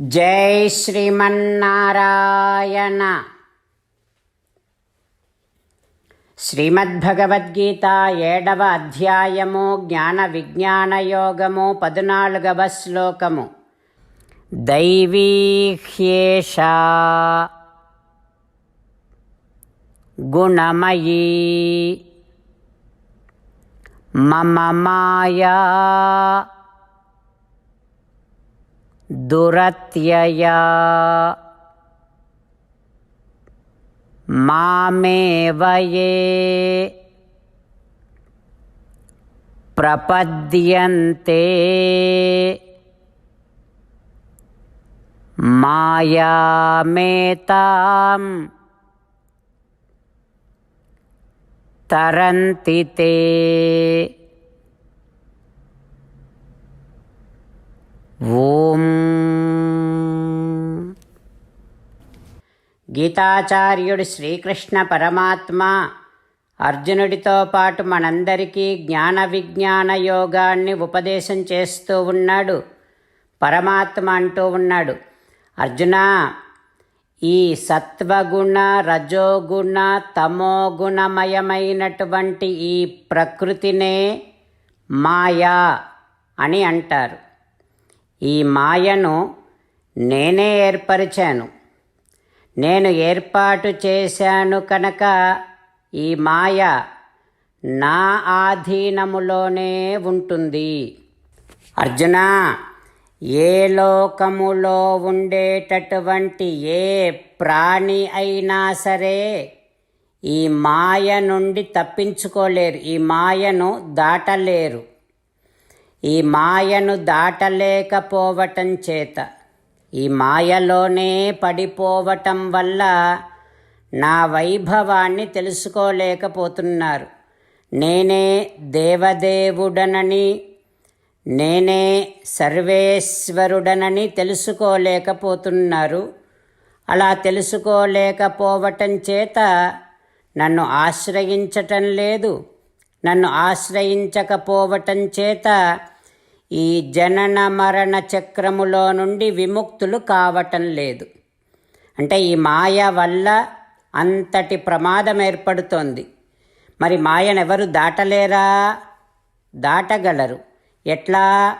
జై శ్రీమన్నారాయణ. శ్రీమద్భగవద్గీత ఏడవ అధ్యాయము జ్ఞాన విజ్ఞాన యోగము పద్నాలుగవ శ్లోకము. దైవీహ్యేష. గుణమయీ. మమ మాయా. दुरत्यया। मामेव ये प्रपद्यन्ते। मायामेतां तरन्ति ते ఓం. గీతాచార్యుడు శ్రీకృష్ణ పరమాత్మ అర్జునుడితో పాటు మనందరికీ జ్ఞాన విజ్ఞాన యోగాన్ని ఉపదేశం చేస్తూ ఉన్నాడు. పరమాత్మ అంటూ ఉన్నాడు. అర్జున ఈ సత్వగుణ రజోగుణ తమోగుణమయమైనటువంటి ఈ ప్రకృతినే మాయా అని అంటారు. ఈ మాయను నేనే ఏర్పరిచాను. నేను ఏర్పాటు చేశాను కనుక ఈ మాయ నా ఆధీనములోనే ఉంటుంది. అర్జున ఏ లోకములో ఉండేటటువంటి ఏ ప్రాణి అయినా సరే ఈ మాయ నుండి తప్పించుకోలేరు ఈ మాయను దాటలేరు. ఈ మాయను దాటలేకపోవటం చేత ఈ మాయలోనే పడిపోవటం వల్ల నా వైభవాన్ని తెలుసుకోలేకపోతున్నారు. నేనే దేవదేవుడనని నేనే సర్వేశ్వరుడనని తెలుసుకోలేకపోతున్నారు. అలా తెలుసుకోలేకపోవటం చేత నన్ను ఆశ్రయించటం లేదు. నన్ను ఆశ్రయించకపోవటం చేత ఈ జనన మరణ చక్రములో నుండి విముక్తులు కావటం లేదు. అంటే ఈ మాయ వల్ల అంతటి ప్రమాదం ఏర్పడుతోంది. మరి మాయనెవరు దాటలేరా? దాటగలరు. ఎట్లా?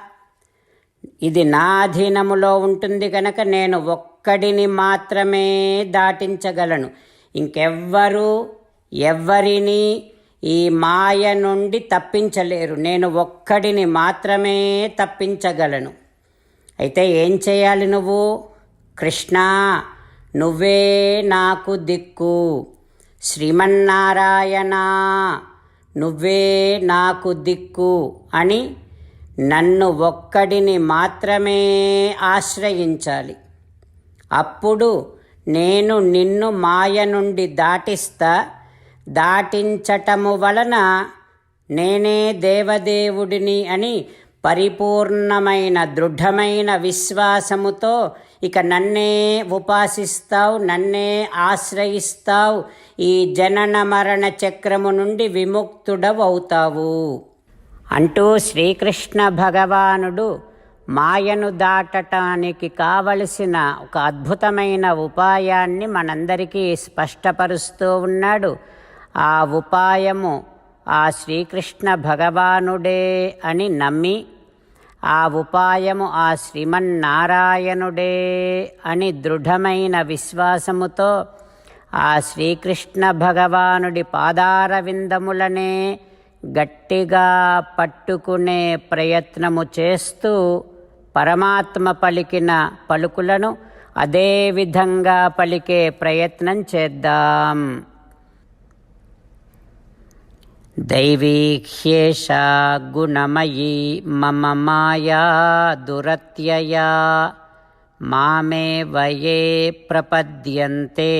ఇది నా అధీనములో ఉంటుంది కనుక నేను ఒక్కడిని మాత్రమే దాటించగలను. ఇంకెవ్వరు? ఎవ్వరిని ఈ మాయ నుండి తప్పించలేరు. నేను ఒక్కడిని మాత్రమే తప్పించగలను. అయితే ఏం చేయాలి నువ్వు? కృష్ణ నువ్వే నాకు దిక్కు. శ్రీమన్నారాయణ నువ్వే నాకు దిక్కు అని నన్ను ఒక్కడిని మాత్రమే ఆశ్రయించాలి. అప్పుడు నేను నిన్ను మాయ నుండి దాటిస్తా దాటించటము వలన నేనే దేవదేవుడిని అని పరిపూర్ణమైన దృఢమైన విశ్వాసముతో ఇక నన్నే ఉపాసిస్తావు నన్నే ఆశ్రయిస్తావు ఈ జనన మరణ చక్రము నుండి విముక్తుడవవుతావు. అంటూ శ్రీకృష్ణ భగవానుడు మాయను దాటటానికి కావలసిన ఒక అద్భుతమైన ఉపాయాన్ని మనందరికీ స్పష్టపరుస్తూ ఉన్నాడు. ఆ ఉపాయము ఆ శ్రీకృష్ణ భగవానుడే అని నమ్మి ఆ ఉపాయము ఆ శ్రీమన్నారాయణుడే అని దృఢమైన విశ్వాసముతో ఆ శ్రీకృష్ణ భగవానుడి పాదారవిందములనే గట్టిగా పట్టుకునే ప్రయత్నము చేస్తూ పరమాత్మ పలికిన పలుకులను అదే విధంగా పలికే ప్రయత్నం చేద్దాం. दैवीह्येषा गुणमयी मम माया दुरत्यया मामेव ये प्रपद्यन्ते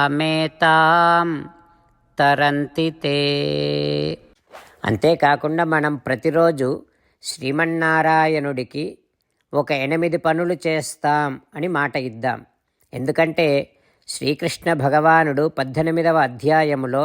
మాయామేతాం తరంతితే అంతేకాకుండా మనం ప్రతిరోజు శ్రీమన్నారాయణుడికి ఒక ఎనిమిది పనులు చేస్తాం అని మాట ఇద్దాం ఎందుకంటే శ్రీకృష్ణ భగవానుడు పద్దెనిమిదవ అధ్యాయములో